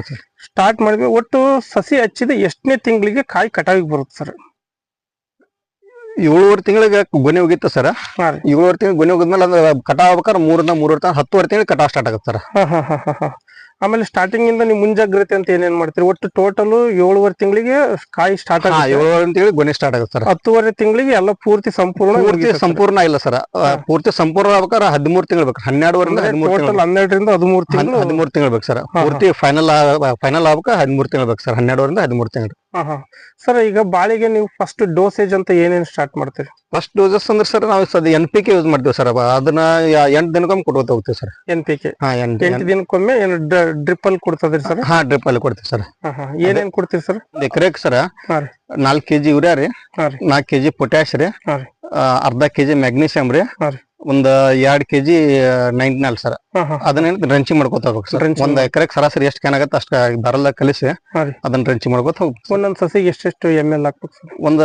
ಸ್ಟಾರ್ಟ್ ಮಾಡಿದ್ವಿ ಒಟ್ಟು ಸಸಿ ಹಚ್ಚಿದ ಎಷ್ಟನೇ ತಿಂಗಳಿಗೆ ಕಾಯಿ ಕಟಾವಿಗೆ ಬರುತ್ತೆ ಸರ್ ಏಳುವರೆ ತಿಂಗಳಿಗೆ ಗೊನೆ ಹೋಗಿತ್ತು ಸರ್ ಏಳುವರೆ ತಿಂಗಳು ಗೊನೆ ಹೋಗಿದ್ಮೇಲೆ ಅಂದ್ರೆ ಕಟಾವ್ ಆಗ್ಬೇಕಾದ್ರೆ ಮೂರಿಂದ ಮೂರುವರೆ ತನಕ ಹತ್ತುವರೆ ತಿಂಗಳು ಕಟಾವ್ ಸ್ಟಾರ್ಟ್ ಆಗುತ್ತೆ ಸರ್ ಹಾ ಹಾ ಹಾ ಹಾ ಹಾ. ಆಮೇಲೆ ಸ್ಟಾರ್ಟಿಂಗ್ ಇಂದ ನೀವು ಮುಂಜಾಗ್ರತೆ ಅಂತ ಏನೇನ್ ಮಾಡ್ತೀರಿ? ಒಟ್ಟು ಟೋಟಲ್ ಏಳುವರೆ ತಿಂಗಳಿಗೆ ಕಾಯಿ ಸ್ಟಾರ್ಟ್ ಆಗುತ್ತೆ. ಏಳುವರೆ ತಿಂಗಳಿಗೆ ಗೊನೆ ಸ್ಟಾರ್ಟ್ ಆಗುತ್ತೆ ಸರ್. ಹತ್ತುವರೆ ತಿಂಗಳಿಗೆ ಎಲ್ಲ ಪೂರ್ತಿ ಸಂಪೂರ್ಣ ಪೂರ್ತಿ ಸಂಪೂರ್ಣ ಇಲ್ಲ ಸರ್. ಪೂರ್ತಿ ಸಂಪೂರ್ಣ ಆಗ್ಬೇಕಾದ್ರೆ ಹದಿಮೂರು ತಿಂಗಳು ಬೇಕು. ಹನ್ನೆರಡುವರಿಂದ ಟೋಟಲ್ ಹನ್ನೆರಡರಿಂದ ಹದಿಮೂರು ತಿಂಗಳು ಹದಿಮೂರು ತಿಂಗಳು ಬೇಕು ಸರ್. ಪೂರ್ತಿ ಫೈನಲ್ ಫೈನಲ್ ಆಗ್ಬೇಕು ಹದಿಮೂರು ತಿಂಗಳು ಬೇಕು ಸರ್. ಹನ್ನೆರಡುವರೆಯಿಂದ ಹದಿಮೂರು ತಿಂಗಳು. ಹಾ ಹಾ. ಸರ್ ಈಗ ಬಾಳಿಗೆ ನೀವು ಫಸ್ಟ್ ಡೋಸೇಜ್ ಅಂತ ಏನೇನ್ ಸ್ಟಾರ್ಟ್ ಮಾಡ್ತೀರಿ? ಫಸ್ಟ್ ಡೋಸಸ್ ಅಂದ್ರೆ ಸರ್ ನಾವು ಸದ ಎನ್ ಪಿ ಕೆ ಯೂಸ್ ಮಾಡ್ತೀವಿ ಸರ್ ಅದನ್ನ ಎಂಟು ದಿನಕ್ಕೊಮ್ಮೆ ಕೊಟ್ಕೋತ ಹೋಗ್ತೀವಿ ಸರ್ ಎನ್ ಪಿ ಕೆ ಹಾ ಎಂಟು ಎಂಟು ದಿನಕ್ಕೊಮ್ಮೆ ಏನು ಡ್ರಿಪ್ ಅಲ್ಲಿ ಕೊಡ್ತದ್ರಿ ಸರ್ ಹಾ ಡ್ರಿಪ್ ಅಲ್ಲಿ ಕೊಡ್ತೀವಿ ಸರ್ ಹಾ ಹಾ. ಏನೇನ್ ಕೊಡ್ತೀರಿ ಸರ್ ಒಂದ್ ಎಕರೆಗೆ ಸರ್ ಹಾ ರೀ. ನಾಲ್ಕು ಕೆಜಿ ಯೂರಿಯಾ ರೀ. ನಾಲ್ಕು ಕೆಜಿ ಪೊಟ್ಯಾಶ್ ರೀ. ಹಾ ರೀ. ಅರ್ಧ ಕೆಜಿ ಮ್ಯಾಗ್ನೀಸಿಯಂ ರೀ. ಹಾ ರೀ. ಒಂದ್ ಎರಡ್ ಕೆಜಿ ನೈಂಟಿನಲ್ ಸರ್. ಹಾ ಹಾ. ಅದನ್ನ ರಂಚಿ ಮಾಡ್ಕೋತ ಹೋಗ್ಬೇಕು ಸರ್? ಒಂದ್ ಎಕರೆಗೆ ಸರಾಸರಿ ಎಷ್ಟು ಕ್ಯಾನ್ ಆಗತ್ತೆ ಅಷ್ಟ ಬರಲ್ಲ ಕಲಿಸಿ ಅದನ್ನ ರಂಚಿ ಮಾಡ್ಕೋತ ಹೋಗ್ಬೇಕು ಒಂದೊಂದ್ ಸಸಿಗೆ ಎಷ್ಟೆಷ್ಟು ಎಂ ಎಲ್ ಹಾಕ್ಬೇಕು ಸರ್? ಒಂದ್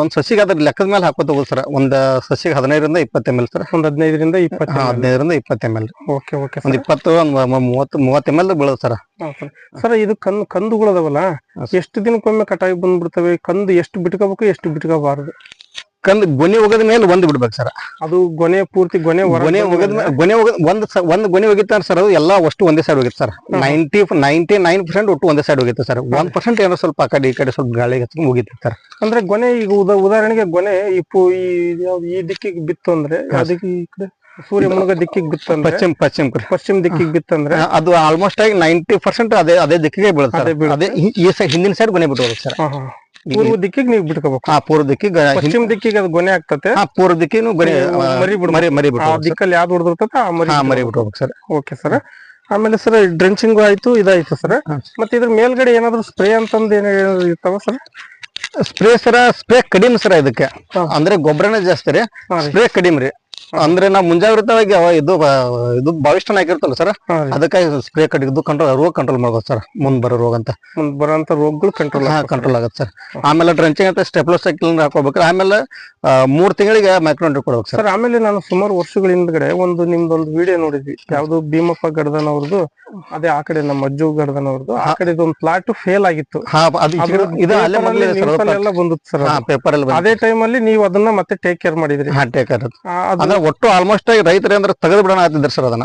ಒಂದ್ ಸಸಿಗೆ ಅದ್ರ ಲೆಕ್ಕದ ಮೇಲೆ ಹಾಕೋತ ಹೋಗುದು ಸರ್. ಒಂದ್ ಸಸಿಗೆ ಹದಿನೈದರಿಂದ ಇಪ್ಪತ್ತು ಎಂ ಎಲ್ ಸರ್. ಒಂದ್ ಹದಿನೈದರಿಂದ ಇಪ್ಪತ್ತು ಹದಿನೈದರಿಂದ ಇಪ್ಪತ್ತು ಎಂ ಎಲ್ ಓಕೆ ಓಕೆ ಒಂದ್ ಇಪ್ಪತ್ತು ಒಂದ್ ಮೂವತ್ತು ಮೂವತ್ತು ಎಂ ಎಲ್ ಬೀಳೋದು ಸರ್. ಸರ್. ಇದು ಕಂದು ಕಂದುಗಳದವಲ್ಲ ಎಷ್ಟು ದಿನಕ್ಕೊಮ್ಮೆ ಕಟಾವಿ ಬಂದ್ಬಿಡ್ತವೆ? ಕಂದು ಎಷ್ಟು ಬಿಟ್ಕೋಬೇಕು ಎಷ್ಟು ಬಿಟ್ಕೋಬಾರದು? ಕಂದ್ ಗೊನೆ ಹೋಗದ ಮೇಲೆ ಒಂದ್ ಬಿಡ್ಬೇಕು ಸರ್. ಅದು ಗೊನೆ ಪೂರ್ತಿ ಗೊನೆ ಗೊನೆ ಹೋಗದ ಬಂದ್ಮೇಲೆ ಗೊನೆ ಒಗದ ಒಂದ್ ಒಂದ್ ಗೊನೆ ಒಗಿತಾರ ಸರ್ ಅದು ಎಲ್ಲಾ ಅಷ್ಟು ಒಂದೇ ಸೈಡ್ ಹೋಗಿತ್ತು sir. Ninety ninety nine percent ಒಟ್ಟು ಒಂದೇ ಸೈಡ್ ಹೋಗಿತ್ತು ಸರ್. ಒಂದ್ ಪರ್ಸೆಂಟ್ ಏನೋ ಸ್ವಲ್ಪ ಆ ಕಡೆ ಈ ಕಡೆ ಸ್ವಲ್ಪ ಗಾಳಿ ಹತ್ಕೊಂಡು ಹೋಗಿತ್ತು ಸರ್. ಅಂದ್ರೆ ಗೊನೆ ಈಗ ಉದಾ ಉದಾಹರಣೆಗೆ ಗೊನೆ ಈ ಈ ದಿಕ್ಕಿಗೆ ಬಿತ್ತು ಅಂದ್ರೆ ಅದಕ್ಕೆ ಈ ಕಡೆ ಸೂರ್ಯ ಮುಳುಗ ದಿಕ್ಕಿಗೆ ಬಿತ್ತು ಪಶ್ಚಿಮ ಪಶ್ಚಿಮ ಕಡೆ. ಪಶ್ಚಿಮ ದಿಕ್ಕಿಗೆ ಬಿತ್ತಂದ್ರೆ? ಅದು ಆಲ್ಮೋಸ್ಟ್ ಆಗಿ ನೈಂಟಿ ಪರ್ಸೆಂಟ್ ಅದೇ ಅದೇ ದಿಕ್ಕಿಗೆ ಬೀಳುತ್ತೆ ಅದೇ ಈ- ಹಿಂದಿನ ಸೈಡ್ ಗೊನೆ ಬಿಟ್ಟು ಸರ್. ಪೂರ್ವ ದಿಕ್ಕಿಗೆ ನೀವು ಬಿಟ್ಕೋಬೇಕು. ಆ ಪೂರ್ವ ದಿಕ್ಕಿಗೆ ಪಶ್ಚಿಮ ದಿಕ್ಕಿಗೆ ಅದು ಗೊನೆ ಆಗ್ತತೆ. ಆ ಪೂರ್ವ ದಿಕ್ಕಿನು ಗೊನೆ ಮರಿ ಬಿಡು ಮರಿ ಮರಿ ಬಿಡ ಆ. ದಿಕ್ಕಲ್ಲಿ ಯಾವ್ದು ಹೊಡೆದಿರ್ತದೆ ಆ ಮರಿ ಮರಿ ಬಿಟ್ಟು ಹೋಗ್ಬೇಕು ಸರ್. Okay sir. ಆಮೇಲೆ ಸರ್ ಡ್ರೆಂಚಿಂಗ್ ಆಯ್ತು ಇದಾಯ್ತು ಸರ್. ಮತ್ತೆ ಇದ್ರ ಮೇಲ್ಗಡೆ ಏನಾದ್ರು ಸ್ಪ್ರೇ ಅಂತಂದು ಏನ ಇರ್ತಾವ ಸರ್? ಸ್ಪ್ರೇ ಸರ ಸ್ಪ್ರೇ ಕಡಿಮೆ ಸರ ಇದಕ್ಕೆ. ಅಂದ್ರೆ ಗೊಬ್ಬರನೇ ಜಾಸ್ತಿ ರೀ. ಸ್ಪ್ರೇ ಕಡಿಮೆ ರೀ. ಅಂದ್ರೆ ನಾವು ಮುಂಜಾಗ್ರತವಾಗಿ ಇದು ಇದು ಬಾವಿಷ್ಟನ ಹಾಕಿರ್ತಲ್ಲ ಸರ್ ಅದಕ್ಕಾಗಿ ಸ್ಪ್ರೇ ಕಟ್ ಇದು ಕಂಟ್ರೋಲ್ ರೋಗ ಕಂಟ್ರೋಲ್ ಮಾಡ್ಬೋದು ಸರ್ ಮುಂದ್ ಬರೋ ರೋಗ ಅಂತ. ಮುಂದ್ ಬರೋಂತ ರೋಗಗಳು ಕಂಟ್ರೋಲ್ ಕಂಟ್ರೋಲ್ ಆಗುತ್ತೆ ಸರ್ ಆಮೇಲೆ ಡ್ರಂಚಿಂಗ್ ಅಂತ ಸ್ಟೆಪ್ಲೋಸೈಕ್ಲಿನ್ ಹಾಕೋಬೇಕು ಆಮೇಲೆ ಮೂರ್ ತಿಂಗಳಿಗೆ ಮೈಕ್ರೋನ್ ಕೊಡ್ಬೇಕು ಸರ್ ಆಮೇಲೆ ನಾನು ಸುಮಾರು ವರ್ಷಗಳ ಹಿಂದ್ಗಡೆ ಒಂದು ನಿಮ್ದೊಂದು ವಿಡಿಯೋ ನೋಡಿದ್ವಿ. ಯಾವ್ದು ಭೀಮಪ್ಪ ಗಡ್ದನ್ ಅವ್ರದ್ದು ಅದೇ ಆ ಕಡೆ ನಮ್ಮ ಅಜ್ಜು ಗಡ್ದನ್ ಅವ್ರದ್ದು ಆ ಕಡೆ ಒಂದು ಪ್ಲಾಟ್ ಫೇಲ್ ಆಗಿತ್ತು. ಪೇಪರ್ ಅದೇ ಟೈಮ್ ಅಲ್ಲಿ ನೀವು ಅದನ್ನ ಮತ್ತೆ ಟೇಕ್ ಕೇರ್ ಮಾಡಿದ್ರಿ. ಒಟ್ಟು ಆಲ್ಮೋಸ್ಟ್ ಆಗಿ ರೈತರು ಅಂದ್ರೆ ತೆಗೆದು ಬಿಡೋಣ ಆಗ್ತಿದ್ರು ಸರ್ ಅದನ್ನ.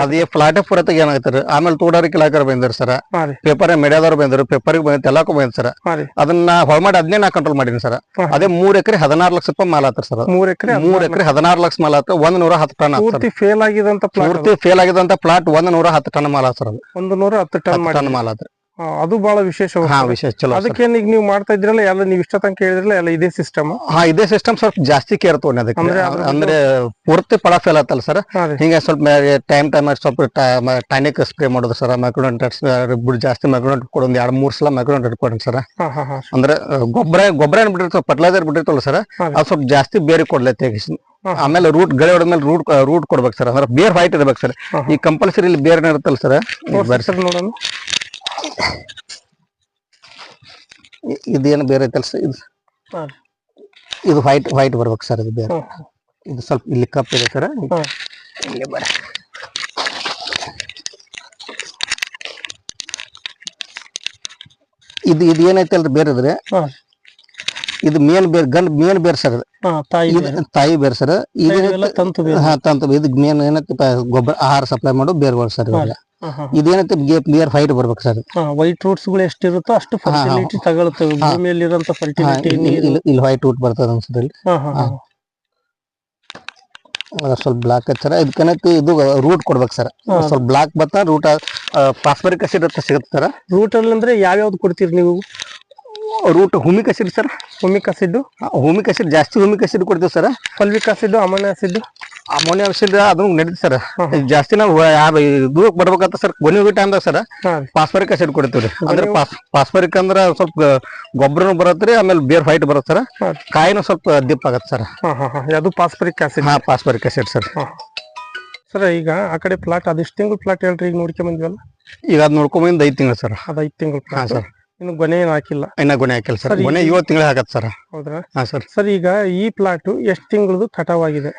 ಅದೇ ಫ್ಲಾಟ್ ಪೂರತೆಗೆ ಏನಾಗ್ತಾರೆ ಆಮೇಲೆ ತೋಡಾರಿಕೆ ಇಲಾಖೆ ಬಂದಿರು ಸರ್ ಪೇಪರ್ ಮೀಡಿಯಾದವ್ರು ಬಂದರು ಪೇಪರ್ಗೆ ಬಂದಿತ್ತು ಎಲ್ಲಕ್ಕೂ ಬಂದಿತ್ತು ಸರ್ ಅದನ್ನ ಹೊರ ಮಾಡಿ ಅದನ್ನೇ ನಾ ಕಂಟ್ರೋಲ್ ಮಾಡಿನಿ ಸರ್ ಅದೇ ಮೂರ್ ಎಕರೆ ಹದಿನಾರು ಲಕ್ಷ ರೂಪಾಯಿ ಮಾಲ್ ಆತರ ಸರ್ ಮೂರ್ ಎಕರೆ ಮೂರ್ ಎಕರೆ ಹದಿನಾರು ಲಕ್ಷ ಮಾಲ್ ಆತ ಒಂದ್ ನೂರ ಹತ್ತು ಟನ್ ಪೂರ್ತಿ ಫೇಲ್ ಆಗಿದಂತ ಪೂರ್ತಿ ಫೇಲ್ ಆಗಿದಂತ ಪ್ಲಾಟ್ ಒಂದ್ ನೂರ ಹತ್ತು ಟನ್ ಮಾಲ್ ಆತರ ಸರ್ ಒಂದು ನೂರ ಹತ್ತು ಟನ್ ಟನ್ ಮಾಲ್ ಆತ. ಹಾ, ಅದು ಬಹಳ ವಿಶೇಷ ಹಾ ವಿಶೇಷ ಚಲೋ ಈಗ ನೀವು ಮಾಡ್ತಾ ಇದ್ರಲ್ಲ ಎಲ್ಲ ನೀವು ಇಷ್ಟ ತನಕ ಹೇಳಿದ್ರಲ್ಲ ಎಲ್ಲ ಇದೇ ಸಿಸ್ಟಮ್ ಹಾ ಇದೇ ಸಿಸ್ಟಮ್ ಸ್ವಲ್ಪ ಜಾಸ್ತಿ ಕೇರ್ ತಗೊಂಡೆ ಅದಕ್ಕೆ. ಅಂದ್ರೆ ಪೂರ್ತಿ ಫಲ ಫೇಲ್ ಆತಲ್ಲ ಸರ್ ಹಿಂಗ ಸ್ವಲ್ಪ ಟೈಮ್ ಟೈಮ್ ಸ್ವಲ್ಪ ಟೈನಿಕ್ ಸ್ಪ್ರೇ ಮಾಡೋದು ಸರ್ ಮೈಕ್ರೋನ್ ಬಿಡ್ ಜಾಸ್ತಿ ಮೈಕ್ರೋನ್ ಕೊಡೊಂದು ಎರಡ್ ಮೂರ್ ಸಲ ಮೈಕ್ರೋನ್ ಕೊಡೋಣ ಸರ್. ಅಂದ್ರೆ ಗೊಬ್ಬರ ಗೊಬ್ಬರ ಏನ್ ಬಿಟ್ಟಿರ್ತಾವ ಫರ್ಟಿಲೈಸರ್ ಬಿಟ್ಟಿರ್ತಲ್ಲ ಸರ್. ಅದು ಸ್ವಲ್ಪ ಜಾಸ್ತಿ ಬೇರೆ ಕೊಡ್ಲೈತೆ. ಆಮೇಲೆ ರೂಟ್ ಗಳೆ ಹೊಡೆದ್ಮೇಲೆ ರೂಟ್ ರೂಟ್ ಕೊಡ್ಬೇಕು ಸರ್. ಅಂದ್ರೆ ಬೇರ್ ವೈಟ್ ಇರ್ಬೇಕು ಸರ್. ಈ ಕಂಪಲ್ಸರಿ ಇಲ್ಲಿ ಬೇರೆ ಇರುತ್ತಲ್ಲ ಸರ್ ನೋಡೋಣ. ಇದೇನು ಬೇರೆ ಸರ್ ಇದು. ಇದು ವೈಟ್ ವೈಟ್ ಬರ್ಬೇಕು ಸರ್ ಇದು ಬೇರೆ. ಇದು ಸ್ವಲ್ಪ ಇಲ್ಲಿ ಕಪ್ ಇದೆ ಸರ್. ಇಲ್ಲಿ ಬರ. ಇದು ಇದು ಏನೈತಲ್ರಿ ಬೇರೆ ಇದ್ರೆ. ಇದು ಮೇನ್ ಬೇರ್ ಗಂಡ್ ಮೇನ್ ಬೇರ್ ಸರ್ ತಾಯಿ ಬೇರ್. ಸರ್ ಇದು ಇವೆಲ್ಲ ತಂತು ಬೇರೆ. ಹಾ ತಂತು ಇದು ಮೇನ್ ಏನೈತಿ? ಗೊಬ್ಬರ ಆಹಾರ ಸಪ್ಲೈ ಮಾಡೋ ಬೇರ್ಗಳು ಸರ್ ಹಾ, ಇದೇನೈತಿ ಮಿಯರ್ ಫೈಟ್ ಬರ್ಬೇಕು ಸರ್. ವೈಟ್ ರೂಟ್ಸ್ಗಳು ಎಷ್ಟಿರುತ್ತೋ ಅಷ್ಟು ಫರ್ಟಿಲಿಟಿ ತಗೊಳ್ತವೆ ಭೂಮಿಯಲ್ಲಿ ಇರುವಂತ ಫರ್ಟಿಲಿಟಿ ಇಲ್ಲಿ ವೈಟ್ ರೂಟ್ ಬರ್ತದ ಅನ್ಸುತ್ತೆ ಸ್ವಲ್ಪ ಬ್ಲಾಕ್ ಹಚ್ಚಾರ. ಸರ್ ಇದಕ್ಕೇನೈತಿ ಇದು ರೂಟ್ ಕೊಡ್ಬೇಕು ಸರ್. ಸ್ವಲ್ಪ ಬ್ಲಾಕ್ ಬರ್ತಾ ರೂಟ್ ಫಾಸ್ಫರಿಕ್ ಆಸಿಡ್ ಅಂತ ಸಿಗುತ್ತೆ ಸರ್. ರೂಟ್ ಅಲ್ಲಿ ಅಂದ್ರೆ ಯಾವ್ಯಾವ್ದು ಕೊಡ್ತೀರಿ ನೀವು? Root humic acid sir. Humic acid humic acid ಜಾಸ್ತಿ ಹುಮಿಕ್ ಆಸಿಡ್ ಕೊಡ್ತೀವಿ ಸರ್. ಫಲ್ವಿಕ್ ಆಸಿಡ್ ಅಮನ ಆಸಿಡ್ ಅಮೋನಿಯಾ ಆಸಿಡ್ ಅದನ್ನು ನಡೀತಿ ಸರ್. ಜಾಸ್ತಿ ನಾವು ಇದು ಬರ್ಬೇಕಂತ ಸರ್ ಕೊನೆ ಹೋಗಿ ಟೈಮ್ದಾಗ ಸರ್ ಪಾಸ್ಪರಿಕ್ ಆಸಿಡ್ ಕೊಡ್ತೀವ್ರಿ ಅಂದ್ರೆ ಪಾಸ್ಪರಿಕ್ ಅಂದ್ರ ಸ್ವಲ್ಪ ಗೊಬ್ಬರನು ಬರತ್ರಿ ಆಮೇಲೆ ಬೇರ್ ಫೈಟ್ ಬರುತ್ತೆ ಸರ್. ಕಾಯಿನೂ ಸ್ವಲ್ಪ ದಿಪ್ ಆಗತ್ತೆ ಸರ್. ಅದು ಪಾಸ್ಪರಿಕ್ ಆಸಿಡ್? ಹಾ ಪಾಸ್ಪರಿಕ್ ಆಸಿಡ್ ಸರ್. ಸರ್ ಈಗ ಆ ಕಡೆ ಪ್ಲಾಟ್ ಅದೆಷ್ಟು ತಿಂಗಳು ಪ್ಲಾಟ್ ಹೇಳ್ರಿ? ಈಗ ನೋಡ್ಕೊಂಡ್ ಬಂದ್ವಲ್ಲ? ಈಗ ಅದ್ ನೋಡ್ಕೊಂಬಂದ್ ಐದ್ ತಿಂಗಳು ಸರ್. ಅದ ಐದು ತಿಂಗಳು ಹಾ ಸರ್. ಇನ್ನು ಗೊನೆ ಏನು ಹಾಕಿಲ್ಲ? ಇನ್ನ ಗೊನೆ ಹಾಕಿಲ್ಲ ಸರ್. ಗೊನೆ ಏಳು ತಿಂಗಳು ಆಗತ್ತೆ ಸರ್. ಹೌದಾ? ಹಾ ಸರ್. ಸರ್ ಈಗ ಈ ಪ್ಲಾಟ್ ಎಷ್ಟು ತಿಂಗಳದು ಕಟಾವಾಗಿದೆ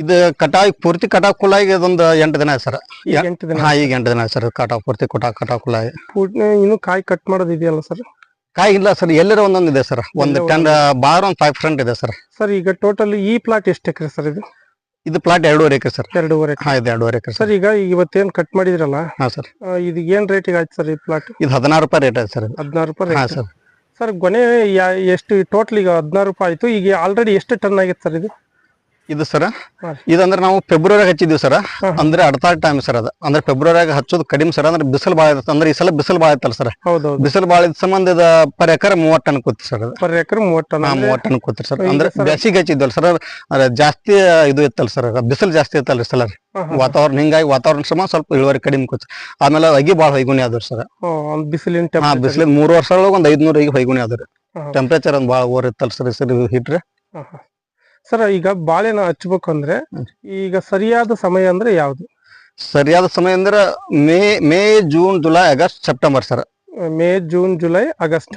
ಇದು ಕಟಾವ್ ಪೂರ್ತಿ ಕಟಾವ್ ಕುಲಾಗಿ ಇದೊಂದು ಎಂಟು ದಿನ ಸರ್. ಎಂಟು ದಿನ. ಹಾ ಈಗ ಎಂಟು ದಿನ ಸರ್ ಕಟಾವ್ ಪೂರ್ತಿ ಕೊಟಾ ಕಟಾವ್ ಕುಲಾಗಿ ಪೂರ್ತಿ ಇನ್ನು ಕಾಯಿ ಕಟ್ ಮಾಡೋದು ಇದೆಯಲ್ಲ ಸರ್? ಕಾಯಿ ಇಲ್ಲ ಸರ್ ಎಲ್ಲರ ಒಂದೊಂದು ಇದೆ ಸರ್. ಒಂದು ಟೆನ್ ಬಾರ್ ಒಂದು ಫೈವ್ ಫ್ರಂಟ್ ಇದೆ ಸರ್. ಸರ್ ಈಗ ಟೋಟಲ್ ಈ ಪ್ಲಾಟ್ ಎಷ್ಟು ಎಕರೆ ಸರ್ ಇದು? ಇದು ಪ್ಲಾಟ್ ಎರಡೂವರೆ ಎಕರೆ ಸರ್. ಎರಡೂವರೆ ಹಾ ಇದು ಎರಡೂವರೆ ಎಕರೆ ಸರ್. ಈಗ ಇವತ್ತೇನ್ ಕಟ್ ಮಾಡಿದ್ರಲ್ಲ? ಹಾ ಸರ್. ಇದು ಏನ್ ರೇಟಿಗೆ ಆಯ್ತು ಸರ್ ಈ ಪ್ಲಾಟ್ ಇದು ಹದಿನಾರು ರೂಪಾಯಿ ರೇಟ್ ಆಯ್ತು ಸರ್ ಹದಿನಾರು ರೂಪಾಯಿ ಹಾ. ಸರ್. ಸರ್ ಗೊನೆ ಎಷ್ಟು ಟೋಟಲ್ ಈಗ ಹದಿನಾರು ರೂಪಾಯಿ ಆಯ್ತು. ಈಗ ಆಲ್ರೆಡಿ ಎಷ್ಟು ಟನ್ ಆಗಿತ್ತು ಸರ್ ಇದು? ಇದು ಸರ. ಇದಂದ್ರ ನಾವು ಫೆಬ್ರವರಿ ಹಚ್ಚಿದ್ವಿ ಸರ್. ಅಂದ್ರೆ ಅಡ್ತಾಳ್ ಟೈಮ್ ಸರ್ ಅದ. ಅಂದ್ರೆ ಫೆಬ್ರವರಿಯಾಗ ಹಚ್ಚೋದು ಕಡಿಮೆ ಸರ್. ಅಂದ್ರೆ ಬಿಸಿಲು ಬಾಳ ಇರುತ್ತೆ. ಅಂದ್ರೆ ಈ ಸಲ ಬಿಸಿಲು ಬಾಳ ಇತ್ತಲ್ಲ ಸರ್. ಬಿಸಿಲು ಬಾಳ ಇದ್ದ ಸಂಬಂಧ ಇದ ಪರ್ ಎಕರೆ ಮೂವತ್ತು ಟನ್ ಕೂತಿ ಸರ್ ಪರ್ ಎಕರೆ ಮೂವತ್ತು ಟನ್ ಕೂತಿ ಮೂವತ್ತು ಟನ್ ಸರ್. ಅಂದ್ರೆ ಬೇಸಿಗೆ ಹಚ್ಚಿದ್ವಲ್ಲ ಸರ್. ಅದ್ರ ಜಾಸ್ತಿ ಇದು ಇತ್ತಲ್ಲ ಸರ್. ಬಿಸಿಲು ಜಾಸ್ತಿ ಇತ್ತಲ್ಲ ಸಲ. ವಾತಾವರಣ ಹಿಂಗಾಗಿ ವಾತಾವರಣ ಸಮ ಸ್ವಲ್ಪ ಇಳುವರಿ ಕಡಿಮೆ ಕೂತ್ ಆಮೇಲೆ ಅಗಿ ಬಾಳ ಹೈಗುಣಿ ಆದ್ರಿ ಸರ್. ಬಿಸಿಲಿನ ಬಿಸಿಲಿನ ಮೂರು ವರ್ಷ ಒಳಗೆ ಒಂದ್ ಐದ್ನೂರ ಈಗ ಹೈಗುಣಿ ಆದ್ರಿ. ಟೆಂಪರೇಚರ್ ಒಂದ್ ಬಾಳ ಓರ್ ಇತ್ತಲ್ಲ ಸರ್ ಸರ್ ಹೀಟ್ರಿ ಸರ್ ಈಗ ಬಾಳೆನ ಹಚ್ಬೇಕು ಅಂದ್ರೆ ಈಗ ಸರಿಯಾದ ಸಮಯ ಅಂದ್ರೆ ಯಾವ್ದು? ಸರಿಯಾದ ಸಮಯ ಅಂದ್ರೆ May May June July August September sir. May June July August.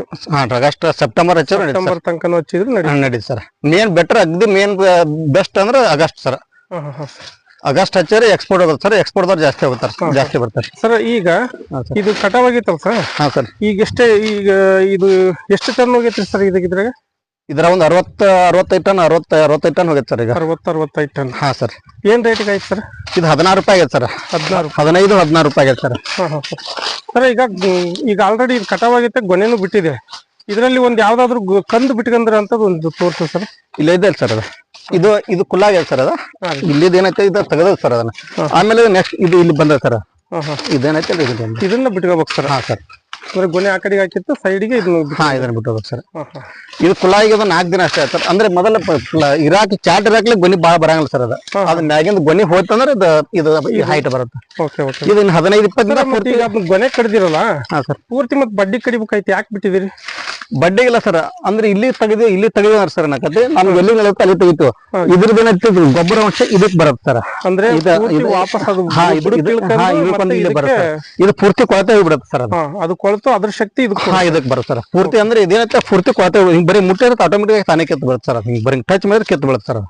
August September September ತನಕ ಹಚ್ಚಿದ್ರು ಸರ್ ನಡೀತದೆ ಸರ್. ಮೇನ್ ಬೆಟರ್ ಅಗ್ದಿ ಮೇನ್ ಬೆಸ್ಟ್ ಅಂದ್ರೆ ಆಗಸ್ಟ್ ಸರ್. ಆಗಸ್ಟ್ ಹಚ್ಚಿದ್ರೆ ಎಕ್ಸ್ಪೋರ್ಟ್ ಹೋಗುತ್ತೆ ಸರ್. ಎಕ್ಸ್ಪೋರ್ಟ್ ಜಾಸ್ತಿ ಹೋಗ್ತಾರೆ ಜಾಸ್ತಿ ಬರ್ತಾರೆ. ಸರ್ ಈಗ ಇದು ಕಟಾವಾಗಿತ್ತಲ್ಲ ಸರ್? ಹಾ ಸರ್. ಈಗ ಎಷ್ಟೇ ಈಗ ಇದು ಎಷ್ಟು ಟನ್ ಹೋಗೈತ್ರಿ ಸರ್ ಇದಕ್ಕಿದ್ರಾಗ ಇದ್ರ ಒಂದು ಅರವತ್ತ ಅರವತ್ತೈದು ಟನ್ ಅರವತ್ತ ಅರವತ್ತೈದು ಟನ್ ಹೋಗೈತೆ ಸರ್ ಈಗ. ಅರವತ್ತು ಅರವತ್ತೈದು ಟನ್. ಹಾಂ ಸರ್. ಏನ್ ರೇಟಿಗೆ ಆಯ್ತು ಸರ್? ಇದು ಹದಿನಾರು ರೂಪಾಯಿ ಆಗೈತೆ ಸರ್. ಹದಿನಾರು ಹದಿನೈದು ಹದಿನಾರು ರೂಪಾಯಿ ಆಗೈತೆ ಸರ್. ಹಾಂ ಹಾ ಸರ್ ಈಗ ಈಗ ಆಲ್ರೆಡಿ ಇದು ಕಟಾವಾಗೈತೆ ಗೊನೆನೂ ಬಿಟ್ಟಿದೆ. ಇದರಲ್ಲಿ ಒಂದು ಯಾವ್ದಾದ್ರು ಕಂದು ಬಿಟ್ಕಂದ್ರ ಅಂತ ಒಂದು ತೋರ್ಸು ಸರ್. ಇಲ್ಲ ಇದೆ ಸರ್ ಅದು. ಇದು ಇದು ಕುಲ್ಲಾಗ್ಯದ ಸರ್ ಅದ. ಇಲ್ಲಿದ. ಏನೈತೆ ಇದು ತೆಗೆದ ಸರ್ ಅದನ್ನ. ಆಮೇಲೆ ನೆಕ್ಸ್ಟ್ ಇದು ಇಲ್ಲಿ ಬಂದ ಸರ್. ಹಾ ಹಾ. ಇದೇನೈತೆ ಇದನ್ನ ಬಿಟ್ಕೋಬೇಕು ಸರ್. ಹಾಂ ಸರ್. ಅಂದ್ರೆ ಗೊನೆ ಆ ಕಡೆಗೆ ಹಾಕಿತ್ತು ಸೈಡ್ಗೆ ಇದನ್ನ ಬಿಟ್- ಹಾ ಇದನ್ನ ಬಿಟ್ಟು ಹೋಗ್ಬೇಕು ಸರ್. ಇದು ಕುಲಾಯಿಗೆ ಅದು ನಾಲ್ಕು ದಿನ ಅಷ್ಟೇ ಆಯ್ತು ಅಂದ್ರೆ ಮೊದಲ ಇರಾಕ್ ಚಾಟ್ ಇರಾಕ್ಲಿ ಗೊನಿ ಭಾಳ ಬರಂಗಿಲ್ಲ ಸರ್ ಅದು. ಮ್ಯಾಗಿಂದ ಗೊನಿ ಹೋಯ್ತಂದ್ರೆ ಇದು ಇದು ಹೈಟ್ ಬರುತ್ತೆ. Okay okay. ಇದು ಇನ್ನು ಹದಿನೈದು ಇಪ್ಪತ್ತು ದಿನ ಪೂರ್ತಿ ಗೊನೆ ಕಡ್ದಿರಲ್ಲ? ಹಾ ಸರ್. ಪೂರ್ತಿ ಮತ್ತೆ ಬಡ್ಡಿ ಕಡಿಬೇಕಾಯ್ತು ಯಾಕೆ ಬಿಟ್ಟಿದ್ದೀರಿ ಇಲ್ಲ ಸರ್ ಅಂದ್ರೆ ಇಲ್ಲಿ ತೆಗೆದು ಇಲ್ಲಿ ತೆಗೆದ ಸರ್ ನಕತ್ತೆ ನಾನು ಎಲ್ಲಿ ನಡೆಯುತ್ತೆ ಅಲ್ಲಿ ತೆಗಿತು ಇದ್ರದ್ದು ಏನೈತೆ ಗೊಬ್ಬರ ಅಂಶ ಇದಕ್ ಬರುತ್ತೆ ಸರ್ ಅಂದ್ರೆ ಇದು- ಪೂರ್ತಿ ವಾಪಸ್ ಅದು ಹಾ ಇದು ಇಲ್ಲಿ ಬರುತ್ತೆ ಇದು ಕೊಳತೆ ಹೋಗ್ಬಿಡುತ್ತೆ ಸರ್ ಅದು. ಕೊಳತು ಅದು ಕೊಳ್ತು ಅದ್ರ ಶಕ್ತಿ ಇದು ಹಾ ಇದಕ್ ಬರುತ್ತೆ ಸರ್ ಪೂರ್ತಿ ಅಂದ್ರೆ ಇದೇನೈತೆ ಪೂರ್ತಿ ಕೊಳತೆ ಹೋಗ್- ಬರೀ ಮುಟ್ಟಿದ್ರೆ ಆಟೋಮೆಟಿಕ್ ಆಗಿ ತಾನೇ ಕೆತ್ತ ಬರುತ್ತೆ ಸರ್ ಹಿಂಗ್ ಬರೀ ಟಚ್ ಮಾಡಿದ್ರೆ ಕೆತ್ತ ಬೀಳುತ್ತೆ ಸರ್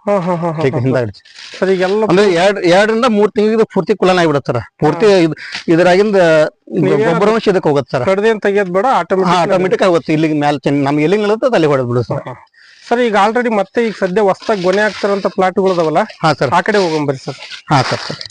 ಹೀಗೆ ಹಿಂದಾಡಿ ಸರ್ ಈಗೆಲ್ಲ ಅಂದ್ರೆ ಎರಡ್ ಎರಡರಿಂದ ಮೂರ್ ತಿಂಗಳಿಗೆ ಪೂರ್ತಿ ಕುಲನ ಆಗ್ಬಿಡುತ್ತೆ ಸರ್ ಪೂರ್ತಿ ಇದ್- ಇದ್ರಾಗಿಂದ ಗೊಬ್ಬರ ಅಂಶ ಇದಕ್ಕೆ ಹೋಗುತ್ತೆ ಸರ್. ಕಡ್ದೆ ಅಂತ ತೆಗಿಯೋದ್ ಬೇಡ ಆಟೋಮೆಟಿಕ್ ಆಟೋಮೆಟಿಕ್ ಆಗುತ್ತೆ. ಇಲ್ಲಿ ಮ್ಯಾಲ ನಮ್ಗೆ ಎಲ್ಲಿ ನಿಲ್ಲುತ್ತೆ ಅಲ್ಲಿ ಹೊಡೆದ್ ಬಿಡು ಸರ್. ಸರ್ ಈಗ ಆಲ್ರೆಡಿ ಮತ್ತೆ ಈಗ ಸದ್ಯ ಹೊಸ್ದಾಗಿ ಗೊನೆ ಹಾಕ್ತಾರಂತ ಪ್ಲಾಟ್ಗಳು ಅದಾವಲ್ಲ? ಹಾ ಸರ್. ಆ ಕಡೆ ಹೋಗೋಣ ಬರ್ರಿ ಸರ್. ಹಾ ಸರ್ ಸರ್.